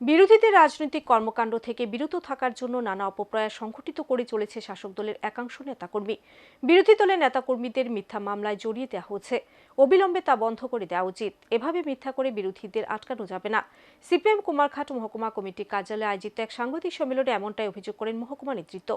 বিরোধীদের রাজনৈতিক কর্মকাণ্ড থেকে বিরত থাকার জন্য নানা অপপ্রয়াস সংঘটিত করে চলেছে শাসক দলের একাংশ নেতাকর্মী। বিরোধী দলের নেতাকর্মীদের মিথ্যা মামলায় জড়িয়ে দেওয়া হচ্ছে। অবিলম্বে তা বন্ধ করে দেওয়া উচিত। এভাবে মিথ্যা করে বিরোধীদের আটকানো যাবে না। সিপিএম কুমারঘাট মহকুমা কমিটি কার্যালয়ে আয়োজিত এক সাংবাদিক সম্মেলনে এমনটাই অভিযোগ করেন মহকুমা নেতৃত্ব।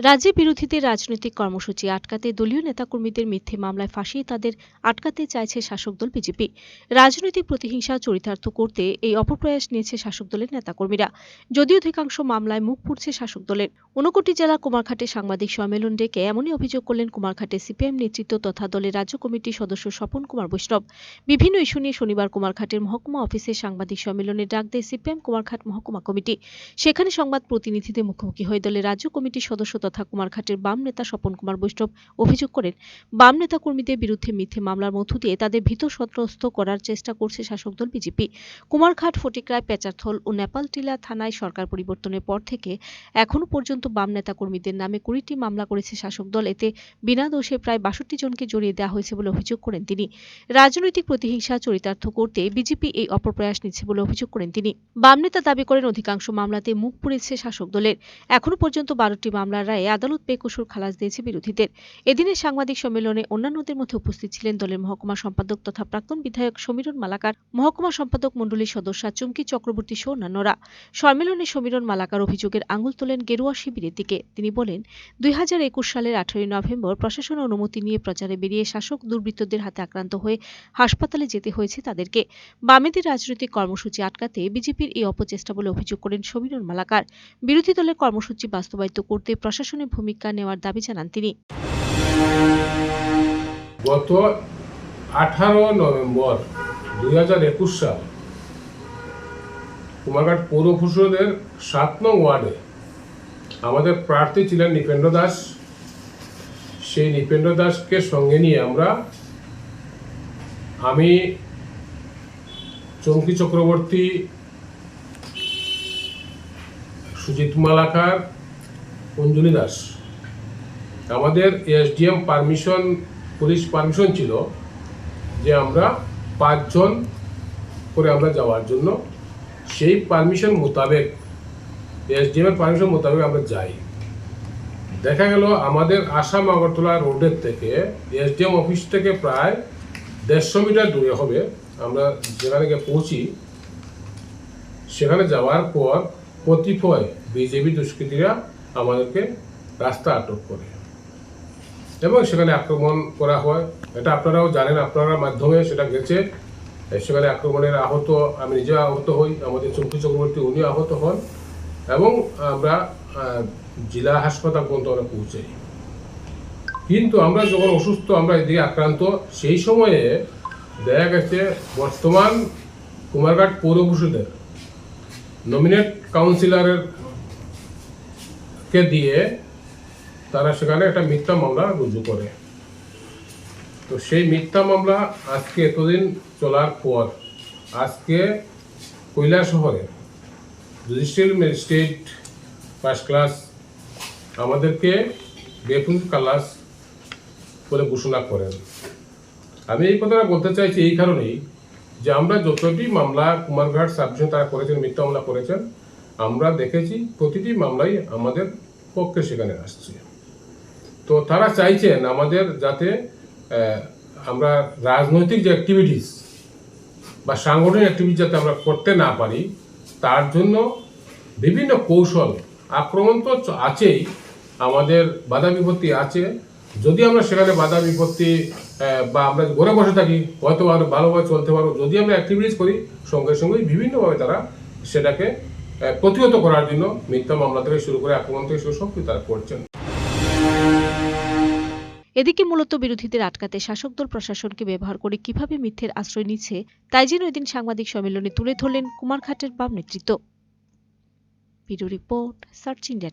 রাজ্যে বিরোধীদের রাজনৈতিক কর্মসূচি আটকাতে দলীয় নেতাকর্মীদের মিথ্যে মামলায় ফাঁসিয়ে তাদের আটকাতে চাইছে শাসক দল বিজেপি। রাজনৈতিক প্রতিহিংসা চরিতার্থ করতে এই অপপ্রয়াস নিয়েছে শাসক দলের নেতাকর্মীরা। যদিও অধিকাংশ মামলায় মুখ পুড়ছে শাসক দলের। ঊনকোটি জেলা কুমারঘাটে সাংবাদিক সম্মেলন ডেকে এমনই অভিযোগ করলেন কুমারঘাটে সিপিএম নেতৃত্ব তথা দলের রাজ্য কমিটির সদস্য স্বপন কুমার বৈষ্ণব। বিভিন্ন ইস্যু নিয়ে শনিবার কুমারঘাটের মহকুমা অফিসে সাংবাদিক সম্মেলনে ডাক দেয় সিপিএম কুমারঘাট মহকুমা কমিটি। সেখানে সংবাদ প্রতিনিধিদের মুখোমুখি হয়ে দলের রাজ্য কমিটির সদস্য তথা কুমারঘাটের বাম নেতা স্বপন কুমার বৈষ্ণব অভিযোগ করেন, বাম নেতা কর্মীদের বিরুদ্ধে মিথ্যে মামলার মধ্য দিয়ে তাদের ভীত সন্ত্রস্ত করার চেষ্টা করছে শাসক দল বিজেপি। কুমারঘাট ফটিকরায় পেচারথল ও নেপালটিলা থানায় সরকার পরিবর্তনের পর থেকে এখনও পর্যন্ত বাম নেতা কর্মীদের নামে কুড়িটি মামলা করেছে শাসক দল। এতে বিনা দোষে প্রায় বাষট্টি জনকে জড়িয়ে দেওয়া হয়েছে বলে অভিযোগ করেন তিনি। রাজনৈতিক প্রতিহিংসা চরিতার্থ করতে বিজেপি এই অপপ্রয়াস নিচ্ছে বলে অভিযোগ করেন তিনি। বাম নেতা দাবি করেন, অধিকাংশ মামলাতে মুখ পুড়েছে শাসক দলের। এখনও পর্যন্ত বারোটি মামলার রায়ে আদালত বেকসুর খালাস দিয়েছে বিরোধীদের। এদিনের সাংবাদিক সম্মেলনে অন্যান্যদের মধ্যে উপস্থিত ছিলেন দলের মহকুমা সম্পাদক তথা প্রাক্তন বিধায়ক সমীরণ মালাকার, মহকুমা সম্পাদক মণ্ডলীর সদস্য চুমকি চক্রবর্তী সহ অন্যান্যরা। সম্মেলনে সমীরণ মালাকার অভিযোগের আঙুল তোলেন গেরুয়া শিবিরের দিকে। তিনি বলেন, দুই হাজার একুশ সালের আঠারোই নভেম্বর প্রশাসন অনুমতি নিয়ে প্রচারে বেরিয়ে শাসক দুর্বৃত্তদের হাতে আক্রান্ত হয়ে হাসপাতালে যেতে হয়েছে তাদেরকে। বামেদের রাজনৈতিক কর্মসূচি আটকাতে বিজেপির এই অপচেষ্টা বলে অভিযোগ করেন সমীরণ মালাকার। বিরোধী দলের কর্মসূচি বাস্তবায়িত করতে প্রশাসনের ভূমিকা নেওয়ার দাবি জানান তিনি। গত আঠারো নভেম্বর দুই হাজার একুশ সাল কুমারঘাট পৌর পরিষদের সাত নং ওয়ার্ডে আমাদের প্রার্থী ছিলেন নৃপেন্দ্র দাস। সেই নৃপেন্দ্র দাসকে সঙ্গে নিয়ে আমরা আমি চমকি চক্রবর্তী, সুজিত মালাকার অঞ্জলি দাস। আমাদের এসডিএম পারমিশন, পুলিশ পারমিশন ছিল যে আমরা পাঁচজন করে আমরা যাওয়ার জন্য সেই পারমিশন মোতাবেক, এসডিএম এর পারমিশন মোতাবেক আমরা যাই। দেখা গেল আমাদের আসাম আগরতলা রোডের থেকে এসডিএম অফিস থেকে প্রায় দেড়শো মিটার দূরে হবে, আমরা যেখানে গিয়ে পৌঁছি, সেখানে যাওয়ার পর কতিপয় বিজেপি দুষ্কৃতীরা আমাদেরকে রাস্তা আটক করে। এবং সেখানে আক্রমণ করা হয়। এটা আপনারাও জানেন, আপনারা মাধ্যমে সেটা গেছে। সেখানে আক্রমণের আহত, আমি নিজে আহত হই, আমাদের চৌকি চক্রবর্তী উনি আহত হন। এবং আমরা জেলা হাসপাতাল পর্যন্ত আমরা পৌঁছাই। কিন্তু আমরা যখন অসুস্থ, আমরা এদিকে আক্রান্ত, সেই সময়ে দেখা গেছে বর্তমান কুমারঘাট পৌর পরিষদের নমিনেট কাউন্সিলরের কে দিয়ে তারা সেখানে একটা মিথ্যা মামলা রুজু করে। তো সেই মিথ্যা মামলা আজকে এতদিন চলার পর, আজকে কৈলা শহরে জুডিশিয়াল ম্যাজিস্ট্রেট ফার্স্ট ক্লাস আমাদেরকে বেফুল কালাস বলে ঘোষণা করেন। আমি এই কথাটা বলতে চাইছি এই কারণেই যে আমরা যতটি মামলা কুমারঘাট সাবডিভিশন তারা করেছেন, মিথ্যা মামলা করেছেন আমরা দেখেছি প্রতিটি মামলাই আমাদের পক্ষে সেখানে আসছে। তো তারা চাইছেন আমাদের যাতে আমরা রাজনৈতিক যে অ্যাক্টিভিটিস বা সাংগঠনিক অ্যাক্টিভিটি যাতে আমরা করতে না পারি, তার জন্য বিভিন্ন কৌশল, আক্রমণ তো আছেই, আমাদের বাধা বিপত্তি আছে। যদি আমরা সেখানে বাধা বিপত্তি বা আমরা ঘরে বসে থাকি, হয়তো আমরা ভালোভাবে চলতে পারব যদি আমরা অ্যাক্টিভিটিস করি, সঙ্গে সঙ্গে বিভিন্নভাবে তারা সেটাকে প্রতিহত করার জন্য মিথ্যা মামলা থেকে শুরু করে আক্রমণ থেকে শুরু সব তারা করছেন। এদিকে মূলত বিরোধীদের আটকাতে শাসক দল প্রশাসনকে ব্যবহার করে কীভাবে মিথ্যের আশ্রয় নিচ্ছে, তাই যেন এদিন সাংবাদিক সম্মেলনে তুলে ধরলেন কুমারঘাটের বাম নেতৃত্ব। Report, search India